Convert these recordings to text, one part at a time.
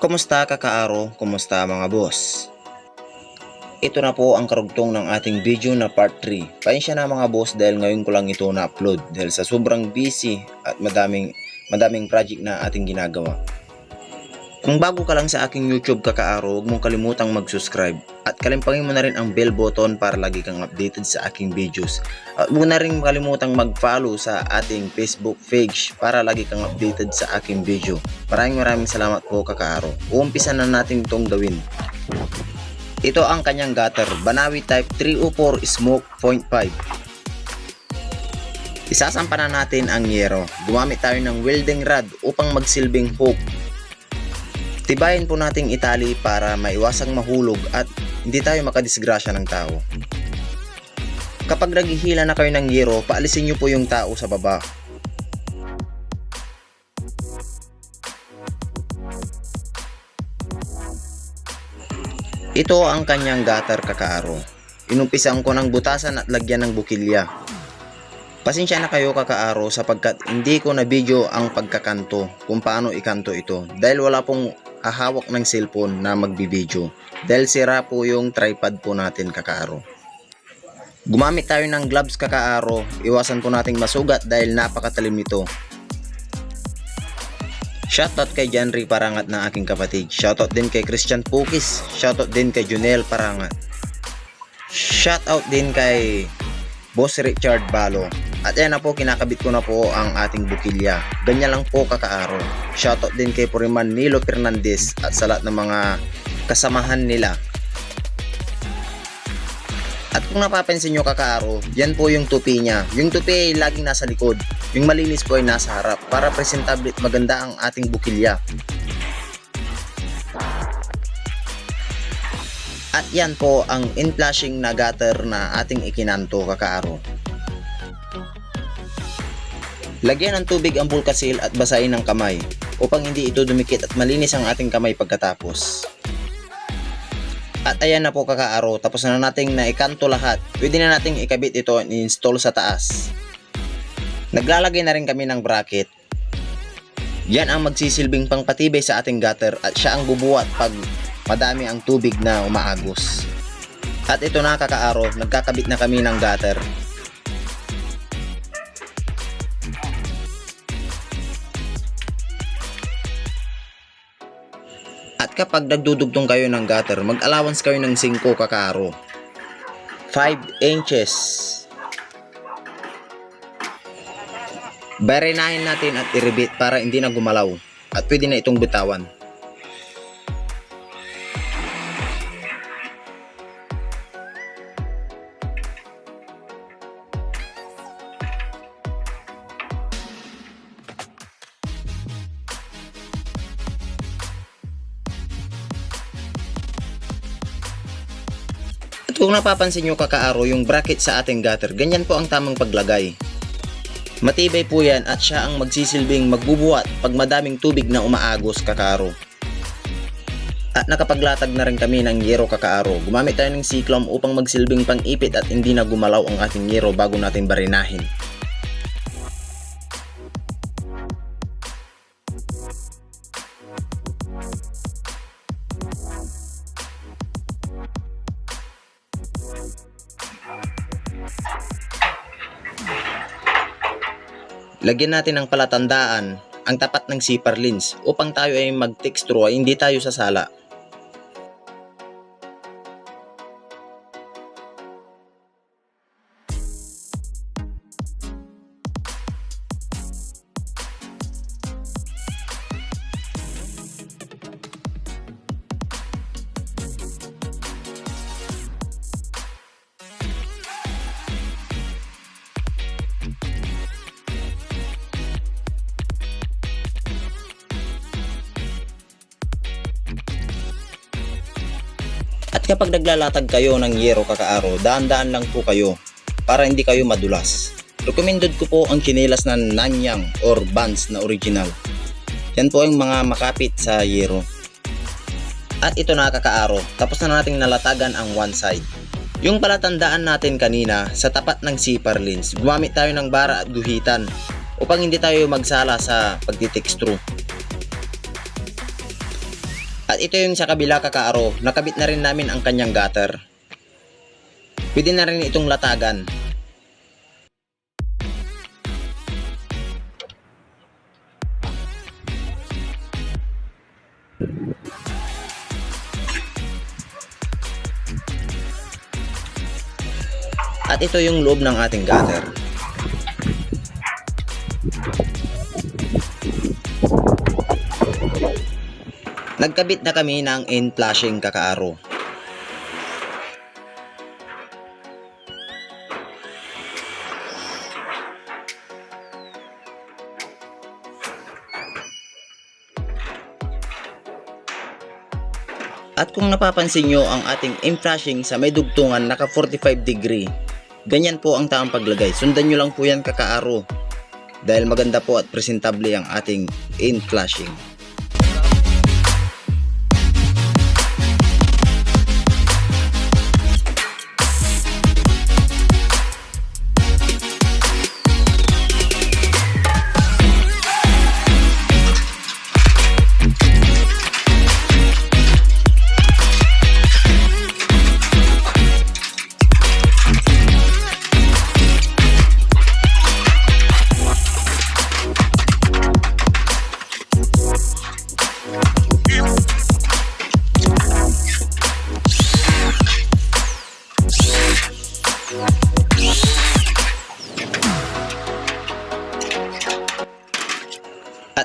Kumusta kakaaro? Kumusta mga boss? Ito na po ang karugtong ng ating video na part 3. Paensya na mga boss dahil ngayon ko lang ito na-upload dahil sa sobrang busy at madaming madaming project na ating ginagawa. Kung bago ka lang sa aking YouTube kakaaro, huwag mong kalimutang mag-subscribe at kalimpangin mo na rin ang bell button para lagi kang updated sa aking videos. At huwag na rin kalimutang mag-follow sa ating Facebook page para lagi kang updated sa aking video. Maraming maraming salamat po kakaaro. Uumpisa na natin itong gawin. Ito ang kanyang gutter, Banawi Type 304 Smoke 0.5. Isasampa na natin ang yero. Gumamit tayo ng welding rod upang magsilbing hook. Tibayin po nating itali para maiwasang mahulog at hindi tayo makadisgrasya ng tao. Kapag naghihila na kayo ng yero, paalisin nyo po yung tao sa baba. Ito ang kanyang gutter kakaaro. Inumpisan ko ng butasan at lagyan ng bukilya. Pasensya na kayo kakaaro sapagkat hindi ko na video ang pagkakanto kung paano ikanto ito dahil wala pong hahawak ng cellphone na magbibideo dahil sira po yung tripod po natin kakaaro. Gumamit tayo ng gloves kakaaro, iwasan po nating masugat dahil napakatalim nito. Shoutout kay Janry Parangat ng aking kapatid. Shoutout din kay Christian Pukis. Shoutout din kay Junel Parangat. Shoutout din kay Boss Richard Balo. At yan na po, kinakabit ko na po ang ating bukilya. Ganyan lang po kakaaro. Shoutout din kay Puriman Nilo Fernandez at sa lahat ng mga kasamahan nila. At kung napapansin nyo kakaaro, yan po yung tupi niya. Yung tupi ay laging nasa likod. Yung malinis po ay nasa harap para presentable at maganda ang ating bukilya. At yan po ang in-flashing na gutter na ating ikinanto kakaaro. Lagyan ng tubig ang pulkasil at basahin ng kamay upang hindi ito dumikit at malinis ang ating kamay pagkatapos. At ayan na po kakaaro, tapos na nating naikanto lahat. Pwede na nating ikabit ito at install sa taas. Naglalagay na rin kami ng bracket. Yan ang magsisilbing pangpatibay sa ating gutter at siya ang bubuhat pag madami ang tubig na umaagos. At ito na kakaaro, nagkakabit na kami ng gutter. At kapag nagdudugtong kayo ng gutter, mag-allowance kayo ng 5 kakaro. 5 inches. Barinahin natin at iribit para hindi na gumalaw. At pwede na itong bitawan. Kung napapansin nyo kakaaro yung bracket sa ating gutter, ganyan po ang tamang paglagay. Matibay po yan at siya ang magsisilbing magbubuhat pag madaming tubig na umaagos kakaaro. At nakapaglatag na rin kami ng yero kakaaro. Gumamit tayo ng siklom upang magsilbing pang-ipit at hindi na gumalaw ang ating yero bago natin barinahin. Lagyan natin ng palatandaan ang tapat ng zipper lens upang tayo ay mag-texture ay hindi tayo sasala. Kapag naglalatag kayo ng yero kakaaro, daan-daan lang po kayo para hindi kayo madulas. Recommended ko po ang chinelas na Nanyang or Vans na original. Yan po ang mga makapit sa yero. At ito na kakaaro, tapos na nating nalatagan ang one side. Yung palatandaan natin kanina sa tapat ng zipper lens, gumamit tayo ng bara at guhitan upang hindi tayo magsala sa pagtitextro. At ito yung sa kabila kakaaro, nakabit na rin namin ang kanyang gutter. Pwede na rin itong latagan. At ito yung loob ng ating gutter. Nagkabit na kami ng in-flashing kakaaro. At kung napapansin nyo ang ating in-flashing sa may dugtungan naka 45 degree, ganyan po ang tamang paglagay. Sundan nyo lang po yan kakaaro. Dahil maganda po at presentable ang ating in-flashing. At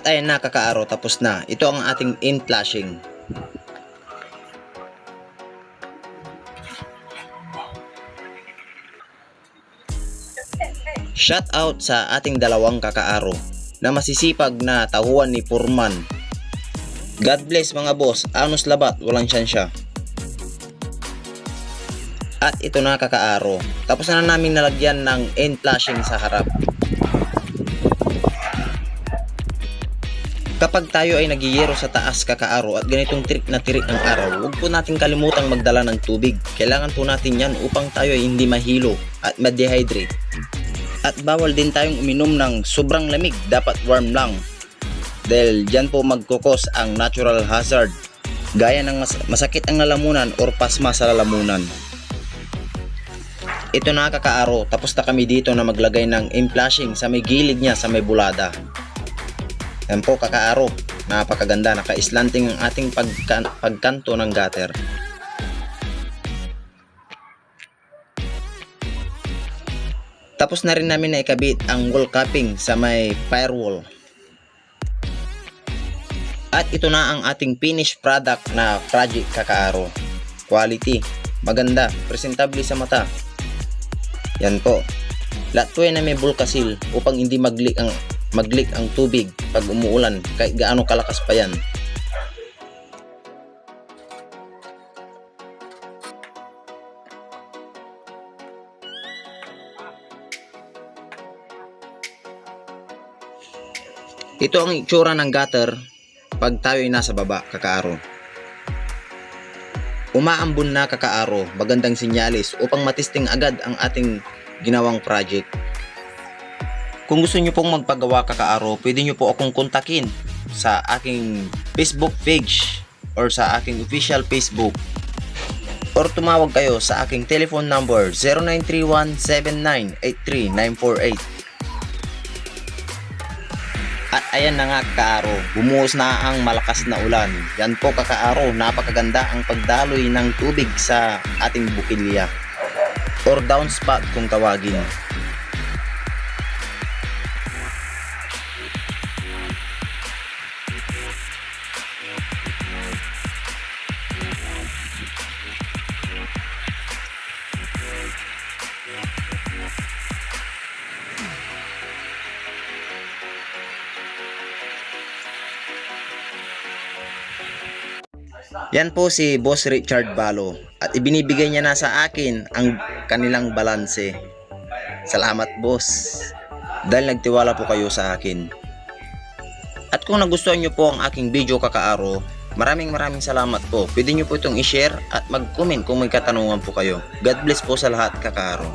ayan na kakaaro tapos na. Ito ang ating in-flashing. Shout out sa ating dalawang kakaaro na masisipag na tahuan ni Purman. God bless mga boss, anos labat, walang siya. At ito na kakaaro. Tapos na namin nalagyan ng end flashing sa harap. Kapag tayo ay nagiyero sa taas kakaaro at ganitong trick na tirik ng araw, huwag po natin kalimutang magdala ng tubig. Kailangan po natin yan upang tayo ay hindi mahilo at ma-dehydrate. At bawal din tayong uminom ng sobrang lamig, dapat warm lang. Dahil dyan po magkukos ang natural hazard, gaya ng mas- masakit ang lalamunan or pasma sa lalamunan. Ito na kakaaro, tapos na kami dito na maglagay ng in-flashing sa may gilid niya sa may bulada. Yan po kakaaro. Napakaganda. Naka-slanting ang ating pagkan- pagkanto ng gutter. Tapos na rin namin na ikabit ang wall capping sa may firewall. At ito na ang ating finished product na project kakaaro. Quality. Maganda. Presentable sa mata. Yan po. Yan na may bulkasil upang hindi mag-leak ang mag-leak ang tubig pag umuulan kahit gaano kalakas pa yan. Ito ang itsura ng gutter pag tayo ay nasa baba, kakaaro. Umaambon na kakaaro, magandang sinyalis upang matisting agad ang ating ginawang project. Kung gusto nyo pong magpagawa kakaaro, pwede nyo po akong kontakin sa aking Facebook page or sa aking official Facebook or tumawag kayo sa aking telephone number 0931-7983-948 At ayan na nga kakaaro, bumuhos na ang malakas na ulan. Yan po kakaaro, napakaganda ang pagdaloy ng tubig sa ating bukilya or downspout kung tawagin. Yan po si Boss Richard Balo at ibinibigay niya na sa akin ang kanilang balanse. Salamat boss dahil nagtiwala po kayo sa akin. At kung nagustuhan niyo po ang aking video kakaaro, maraming maraming salamat po. Pwede niyo po itong i-share at mag-comment kung may katanungan po kayo. God bless po sa lahat kakaaro.